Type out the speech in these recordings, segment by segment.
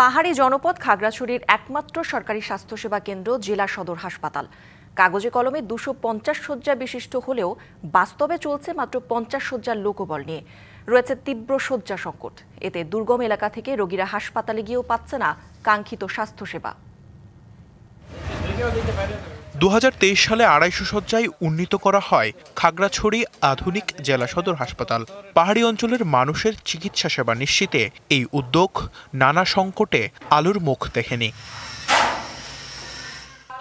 পাহাড়ি জনপদ খাগড়াছড়ির একমাত্র সরকারি স্বাস্থ্যসেবা কেন্দ্র জেলা সদর হাসপাতাল। কাগজে কলমে দুশো পঞ্চাশ শয্যা বিশিষ্ট হলেও বাস্তবে চলছে মাত্র পঞ্চাশ শয্যার লোকবল নিয়ে। রয়েছে তীব্র শয্যা সংকট। এতে দুর্গম এলাকা থেকে রোগীরা হাসপাতালে গিয়েও পাচ্ছে না কাঙ্ক্ষিত স্বাস্থ্যসেবা। দু হাজার তেইশ সালে আড়াইশো শয্যায় উন্নীত করা হয় খাগড়াছড়ি আধুনিক জেলা সদর হাসপাতাল। পাহাড়ি অঞ্চলের মানুষের চিকিৎসা সেবা নিশ্চিতে এই উদ্যোগ নানা সংকটে আলোর মুখ দেখেনি।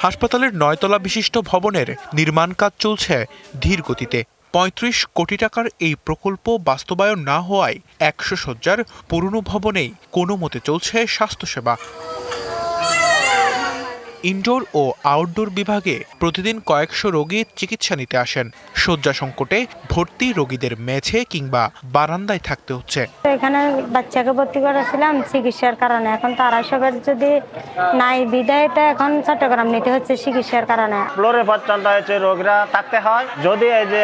হাসপাতালের নয়তলা বিশিষ্ট ভবনের নির্মাণ কাজ চলছে ধীর গতিতে। পঁয়ত্রিশ কোটি টাকার এই প্রকল্প বাস্তবায়ন না হওয়ায় একশো শয্যার পুরনো ভবনেই কোনো মতে চলছে স্বাস্থ্যসেবা। ইনডোর ও আউটডোর বিভাগে প্রতিদিন কয়েকশো রোগী চিকিৎসা নিতে আসেন। শয্যা সংকটে ভর্তি রোগীদের মেঝে কিংবা বারান্দায় থাকতে হচ্ছে। তো এখানে বাচ্চাকে ভর্তি করেছিলাম চিকিৎসার কারণে। এখন তারা সবের যদি নাই বিদায়টা এখন চট্টগ্রাম নিতে হচ্ছে চিকিৎসার কারণে। ফ্লোরে পর্যন্ত হচ্ছে রোগীরা থাকতে হয়। যদি এই যে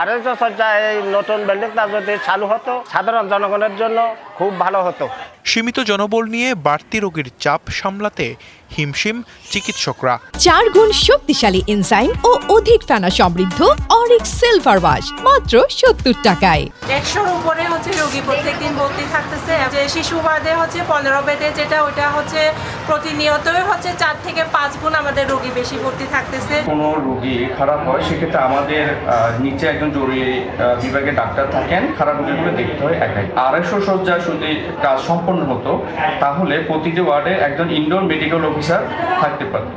আড়াইশো সজ্জা এই নতুন বিল্ডিংটা যদি চালু হতো সাধারণ জনগণের জন্য খুব ভালো হতো। সীমিত জনবল নিয়ে বাড়তি রোগীর চাপ সামলাতে হিমশিম চিকিৎসকরা। চার গুণ শক্তিশালী এনজাইম ও অধিক ফেনা সমৃদ্ধ অরিক্স সিলভার ওয়াশ মাত্র সত্তর টাকায়। একশোর উপরে হচ্ছে রোগী প্রত্যেকদিন ভর্তি থাকতেছে। যে শিশু ওয়ার্ডে হচ্ছে পনেরো বেডে যেটা ওটা হচ্ছে প্রতিনিয়তই হচ্ছে চার থেকে পাঁচ গুণ আমাদের রোগী বেশি ভর্তি থাকতেছে। কোনো রোগী খারাপ হয় সেক্ষেত্রে আমাদের নিচে একজন জরুরি বিভাগে ডাক্তার থাকেন। খারাপ রোগীগুলো দেখতে হয় একাই। আড়াইশো শয্যা যদি কাজ সম্পন্ন হতো তাহলে প্রতিটি ওয়ার্ডে একজন ইনডোর মেডিকেল অফিসার থাকতে পারত।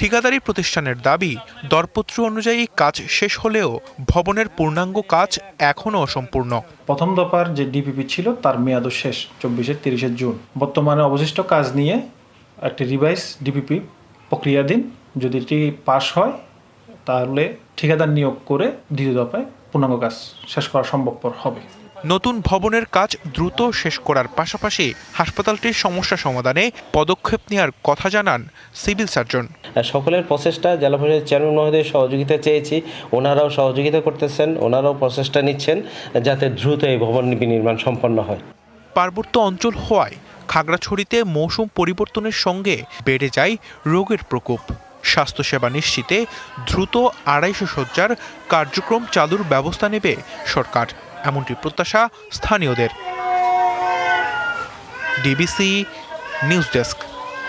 ঠিকাদারি প্রতিষ্ঠানের দাবি, দরপত্র অনুযায়ী কাজ শেষ হলেও ভবনের পূর্ণাঙ্গ কাজ এখনও অসম্পূর্ণ। প্রথম দফার যে ডিপিপি ছিল, তার মেয়াদও শেষ, চব্বিশের তিরিশে জুন। বর্তমানে অবশিষ্ট কাজ নিয়ে একটি রিভাইস ডিপিপি প্রক্রিয়াধীন যদি এটি পাশ হয়, তাহলে ঠিকাদার নিয়োগ করে দ্বিতীয় দফায় পূর্ণাঙ্গ কাজ শেষ করা সম্ভবপর হবে। নতুন ভবনের কাজ দ্রুত শেষ করার পাশাপাশি হাসপাতালটির সমস্যা সমাধানে পদক্ষেপ নেওয়ার কথা জানান সিভিল সার্জন। সকলের প্রচেষ্টা জেলা পরিষদের চেয়ারম্যান মহোদয়ের সহযোগিতা চেয়েছি। ওনারাও সহযোগিতা করতেছেন ওনারাও প্রচেষ্টা নিচ্ছেন যাতে দ্রুত এই ভবন বিনির্মাণ সম্পন্ন হয়। পার্বত্য অঞ্চল হওয়ায় খাগড়াছড়িতে মৌসুম পরিবর্তনের সঙ্গে বেড়ে যায় রোগের প্রকোপ। স্বাস্থ্যসেবা নিশ্চিতে দ্রুত আড়াইশো শয্যার কার্যক্রম চালুর ব্যবস্থা নেবে সরকার। এমনটি প্রত্যাশা স্থানীয়দের। DBC news desk.